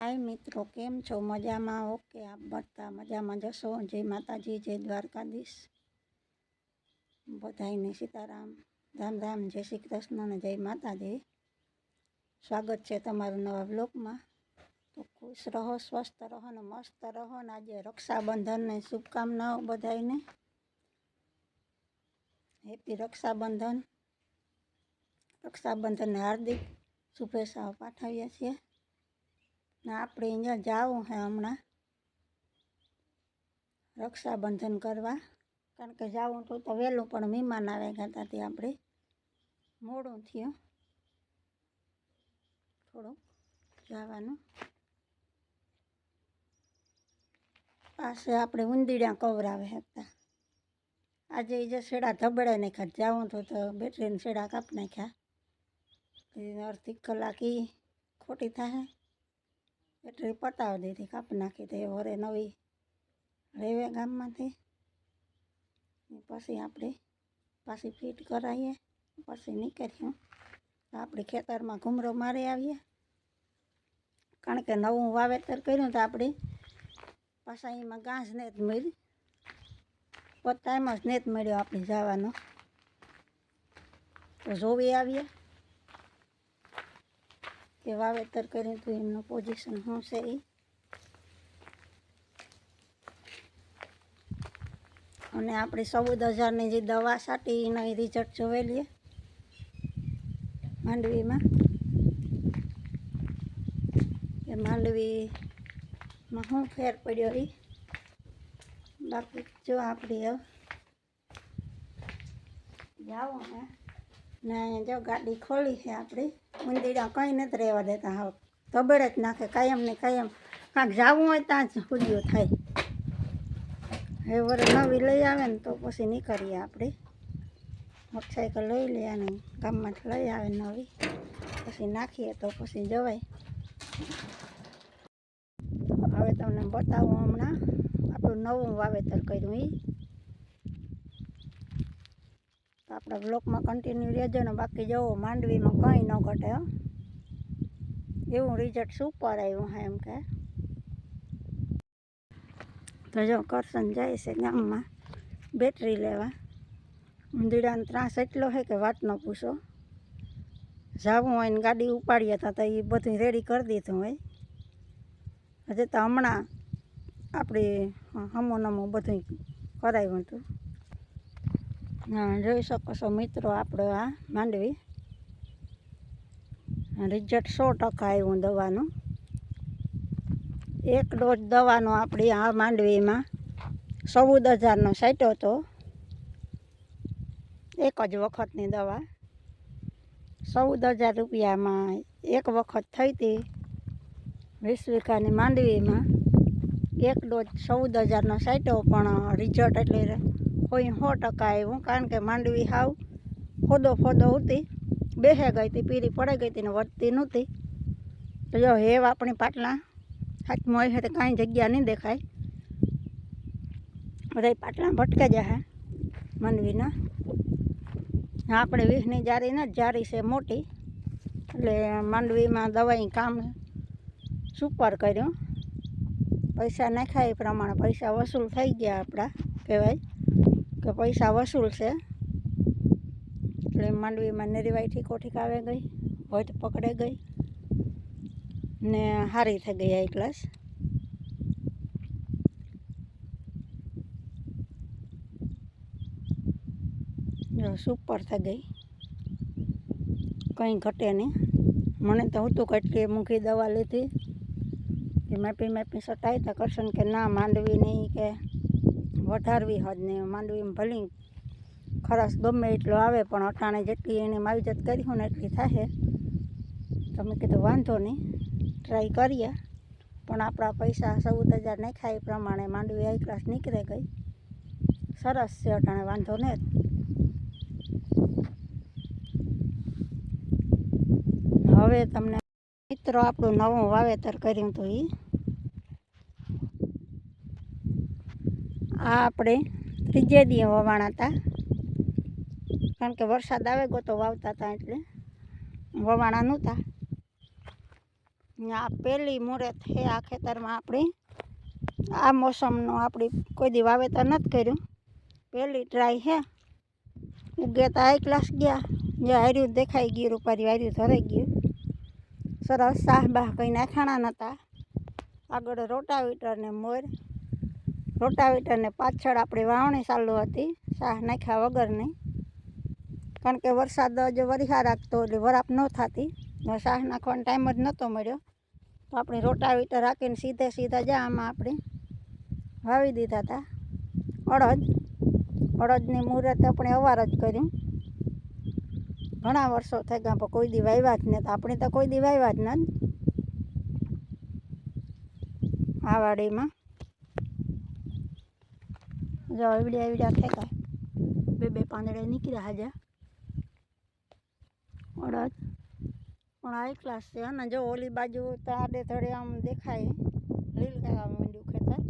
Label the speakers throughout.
Speaker 1: હાય મિત્રો, કેમ છો? મજામાં ઓકે આપ બધા મજામાં જશો? જય માતાજી, જય દ્વારકાધીશ. બધાયને સીતારામ. રામ રામ જય શ્રી કૃષ્ણ અને જય માતાજી. સ્વાગત છે તમારું નવા બ્લોગમાં તો ખુશ રહો, સ્વસ્થ રહો ને મસ્ત રહો ને આજે રક્ષાબંધનને શુભકામનાઓ બધાયને. હેપી રક્ષાબંધન. રક્ષાબંધનને હાર્દિક શુભેચ્છાઓ પાઠવીએ છીએ. ને, આપણે અહીંયા જવું છે હમણાં. રક્ષાબંધન કરવા. કારણ કે જવું તો તો વહેલું, પણ મહેમાન આવે ગયા હતા તે આપણે. મોડું થયું. થોડુંક જવાનું. પાસે આપણે ઉંદીડા કવરાવે હતા. આજે જે શેડા ધબડાઈ નાખ્યા, જાવું તો તો બેટરીને શેડા કાપ નાખ્યા. અડધી કલાક એ ખોટી થાય બેટરી પતાવી દીધી, કાપી નાખી તે વરે નવી રેવે ગામમાંથી. પછી આપણે પાછી ફિટ કરાવીએ, પછી નીકળ્યું આપણે ખેતરમાં ઘૂમરો મારી આવીએ. કારણ કે નવું વાવેતર કર્યું તો આપણે પાછા એમાં ઘાસ ને જ મળી. પોતામાં જ નેત મળ્યો આપણે જવાનો. તો જોવી આવીએ. કે વાવેતર કર્યું હતું એમનું પોઝિશન શું છે એ અને આપણે ચૌદ હજારની જે દવા સાટી એનો રિઝલ્ટ જોઈ લઈએ માંડવીમાં. એ માંડવીમાં શું ફેર પડ્યો એ બાકી જો આપણે હવે. જાઓ ને જો ગાડી ખોલી છે આપણી. મંદિરા કંઈ નથી રહેવા દેતા હા તબેડ જ નાખે કાયમ ને કાયમ કાંક જવું હોય ત્યાં જ હુડિયો થાય. હવે વરે નવી લઈ આવે ને તો પછી નીકળીએ આપણે. મોટરસાઇકલ લઈ લઈએ અને ગામમાંથી લઈ આવે નવી. પછી નાખીએ તો પછી જવાય. હવે તમને બતાવું હમણાં. આપણું નવું વાવેતર કર્યું એ તો આપણા બ્લોકમાં કન્ટિન્યુ રહેજો ને બાકી જવો, માંડવીમાં કંઈ ન ઘટે એવું રિઝલ્ટ સુપર આવ્યું હા એમ કે. તો જો કરશન જાય છે ગામમાં બેટરી લેવા. ઊંધીડાનો ત્રાસ એટલો છે કે વાત ન પૂછો. જવું હોય ને ગાડી ઉપાડીએ હતા તો એ બધું રેડી કરી દીધું હોય. હજી તો હમણાં આપણે હમો નમો બધું કરાવ્યું હતું. જોઈ શકો છો મિત્રો આપણે આ માંડવી. રિઝલ્ટ સો ટકા આવ્યું દવાનું. એક ડોઝ દવાનો આપણી આ માંડવીમાં. ચૌદ હજારનો સાટ્યો હતો. એક જ વખતની દવા. ચૌદ હજાર રૂપિયામાં એક વખત થઈ હતી વીસ વીઘાની માંડવીમાં. એક ડોઝ ચૌદ હજારનો સાટ્યો પણ રિઝલ્ટ એટલે કોઈ સો ટકા આવ્યું કારણ કે માંડવી હાવ ફોદો ફોદો હતી. બેહે ગઈ હતી પીરી પડે ગઈ હતી ને વધતી નહોતી. તો જો હેવ આપણી પાટલા. હાથમાં હોય તો કાંઈ જગ્યા નહીં દેખાય. બધા પાટલા ભટકે જાય માંડવીના. આપણે વીસની જારી ને જારી છે મોટી. એટલે માંડવીમાં દવાઈ કામ સુપર કર્યું. પૈસા નાખ્યા એ પ્રમાણે, પૈસા વસૂલ થઈ ગયા આપણા, કહેવાય. કે પૈસા વસૂલ છે. એટલે માંડવીમાં નેરીવાઈ ઠીકો ઠીકાવે ગઈ હોય પકડે ગઈ ને સારી થઈ ગઈ આ ક્લાસ સુપર થઈ ગઈ. કંઈ ઘટે નહીં. મને તો હતું કેટલી મૂકી દવા લીધી. એ માપી માપી સટાઈ તો કરશન કે ના માંડવી નહીં કે વધારવી હદ ને માંડવીમાં ભલી ખરસ ગમે એટલો આવે, પણ અટાણે જેટલી એને માવજત કરી હોય ને એટલી થાય તમે કીધું વાંધો નહીં ટ્રાય કરીએ. પણ આપણા પૈસા ચૌદ હજાર નાખ્યા એ પ્રમાણે માંડવી આઈ ક્લાસ નીકળે ગઈ. સરસ છે અટાણે, વાંધો નહીં હવે તમને મિત્રો આપણું નવું વાવેતર કર્યું હતું એ આ આપણે ત્રીજે દીએ વવાણા હતા કારણ કે વરસાદ આવે ગયો તો વાવતા હતા એટલે વવાણા નહોતા. આ પહેલી મુહૂર્ત છે આ ખેતરમાં આપણે આ મોસમનું આપણી કોઈ દી વાવેતર નથી કર્યું. પહેલી ટ્રાય છે ઉગે તો હાઈ ક્લાસ ગયા. જે હાર્યું દેખાઈ ગયું, રૂપારી હાર્યું ધરાઈ ગયું. સરસ સાહ બાહ કંઈ નાખાણા નહોતા આગળ રોટાવીટર ને મોર રોટાવીટર ને પાછળ આપણી વાવણી ચાલુ હતી. શાહ નાખ્યા વગરની. કારણ કે વરસાદ જો વરિહા રાખતો એટલે વરાપ ન થતી. શાહ નાખવાનો ટાઈમ જ નહોતો મળ્યો. તો આપણે રોટાવીટર રાખીને સીધે સીધા જા આમાં આપણે વાવી દીધા હતા અડદ. અડદની મુહૂર્ત આપણે અવાર જ કર્યું. ઘણા વર્ષો થઈ ગયા પણ કોઈ દી વાવ્યા જ નહીં આપણે તો કોઈ દી વાવ્યા જ નથી આ વાડીમાં જો એવડ્યા એવડ્યા ફેંકાય બે બે પાંદડે નીકળ્યા હાજા અડદ પણ હાઈ ક્લાસ છે અને જો ઓલી બાજુ તો આડે થડે આમ દેખાય લીલ કાવા માંડ્યું ખેતર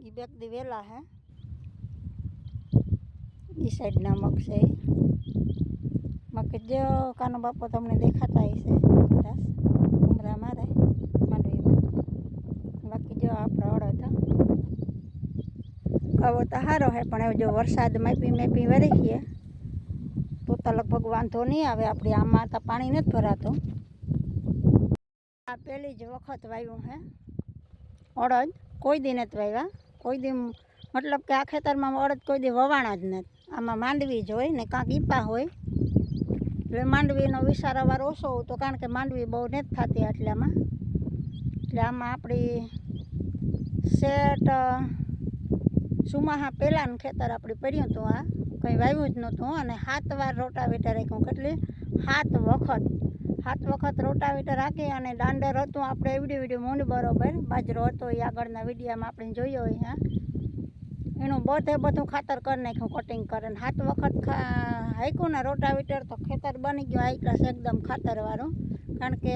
Speaker 1: એ બેક દી વહેલા હે એ સાઈડના મગ છે ઈ. બાકી જો કાનો બાપો તમને દેખાતા હશે કદાચ ઘૂમરા મારે માંડવીમાં બાકી જો આપણો અડદ આવો તો સારો હે, પણ જો વરસાદ માપી માપી વરસીએ તો તો લગભગ વાંધો નહીં આવે, આપણે આમાં તો પાણી નથી ભરાતું. આ પહેલી જ વખત વાવ્યું હે, અડદ કોઈ દી નથી વાવ્યા કોઈ દી મતલબ કે આ ખેતરમાં અડદ કોઈ દી વવાણા જ નથી. આમાં માંડવી જ હોય ને કાંક ઈપા હોય, એટલે માંડવીનો વિસારાવાર ઓછો હતો કારણ કે માંડવી બહુ નથી થતી આટલામાં. એટલે આમાં આપણી શેઠ સુમાહા પહેલાંનું ખેતર આપણે પડ્યું હતું આ. કંઈ વાવ્યું જ નહોતું અને સાત વાર રોટાવેટર રાખ્યું. કેટલી? સાત વખત. સાત વખત રોટાવેટર રાખી અને દાંડર હતું. આપણે એવડી એવડી મૂંડ બરોબર. બાજરો હતો એ આગળના વિડીયામાં આપણે જોયો હોય હા. એનું બધે બધું ખાતર કરી નાખ્યું કટિંગ કરીને. સાત વખત હાંક્યું ને રોટાવેટર તો ખેતર બની ગયું. હાઈ ક્લાસ એકદમ ખાતરવાળું. કારણ કે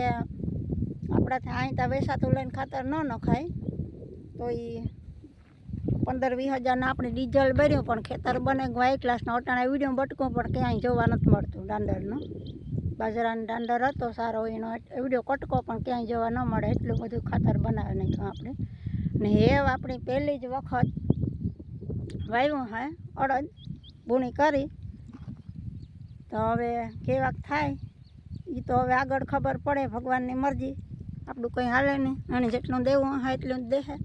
Speaker 1: આપણાથી અહીં ત્યાં વેસાતું લઈને ખાતર ન નખાય. તો એ પંદર વીસ હજારના આપણે ડીઝલ ભર્યું, પણ ખેતર બને હાઈ ક્લાસના અટાણા વીડિયો બટકો, પણ ક્યાંય જોવા નથી મળતું દાંડરનું બાજરાનો દાંડર હતો સારો, એનો વીડિયો કટકો, પણ ક્યાંય જોવા ન મળે. એટલું બધું ખાતર બનાવે નહીં આપણે. ને હેવ આપણી પહેલી જ વખત વાવ્યું હે, અડદ બૂણી કરી. તો હવે કેવાક થાય એ તો હવે આગળ ખબર પડે ભગવાનની મરજી. આપણું કંઈ હાલે નહીં. અને જેટલું દેવું હોય એટલું જ દેહે.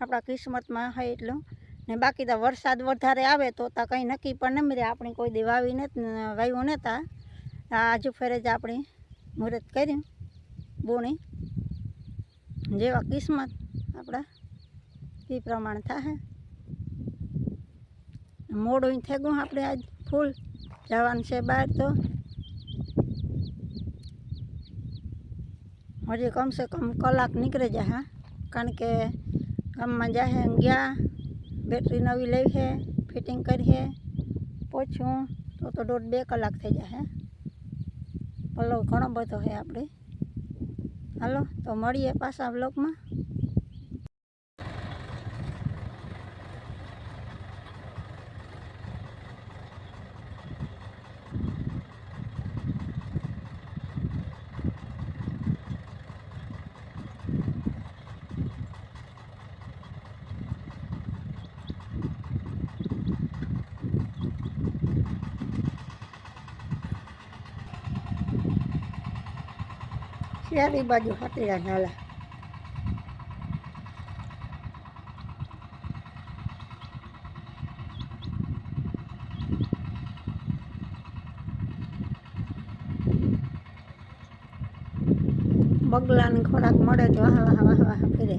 Speaker 1: આપણા કિસ્મતમાં હોય એટલું. ને બાકી તો વરસાદ વધારે આવે તો તો કંઈ નક્કી પણ નહીં રહે આપણે કોઈ દી વાવી નથી વાવ્યું નહોતા આ આજુ ફેરે જ આપણે મુહૂર્ત કર્યું બૂણી. જેવા કિસ્મત આપણા એ પ્રમાણે થાય મોડું થઈ ગયું આપણે આજ ફૂલ. જવાનું છે બહાર તો. હજી કમસે કમ કલાક નીકળે જાય, હા. કારણ કે ગામમાં જાહે ગયા. બેટરી નવી લઈ છે ફિટિંગ કરી છે પહોંચ્યું તો તો દોઢ બે કલાક થઈ જશે પલ્લો ઘણો બધો છે આપણે હાલો, તો મળીએ પાછા બ્લોગમાં શહેરી બાજુ હતીરા નાલા બગલાને ખોરાક મળે તો વાહ વાહ વાહ વાહ ફેરે.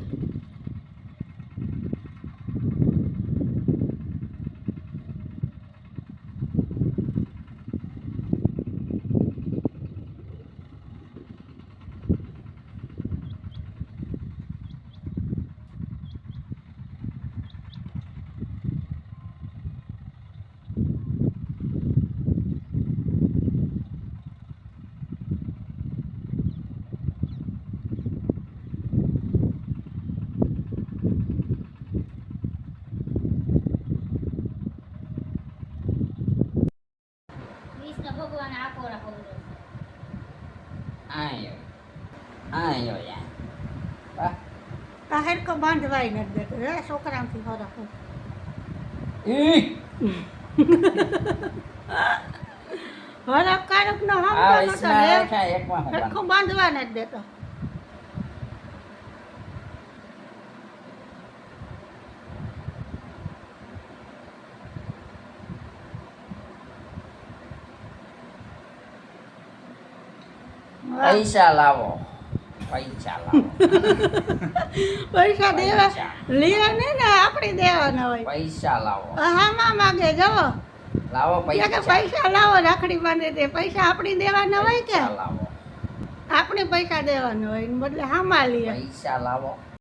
Speaker 1: બાંધવાય નથી દેતો હે છોકરાઓથી ફરક. કારક નો
Speaker 2: બાંધું.
Speaker 1: બાંધવા નથી દેતો.
Speaker 2: પૈસા લાવો. પૈસા
Speaker 1: પૈસા દેવા. લેવા નહીં ને આપણે દેવાના હોય.
Speaker 2: પૈસા લાવો.
Speaker 1: હામાં માગે જો.
Speaker 2: લાવો પૈસા
Speaker 1: પૈસા લાવો રાખડી બાંધે તે. પૈસા આપણી દેવાના હોય કે? આપણે પૈસા દેવાના હોય ને બદલે હામાં લઈએ
Speaker 2: પૈસા લાવો.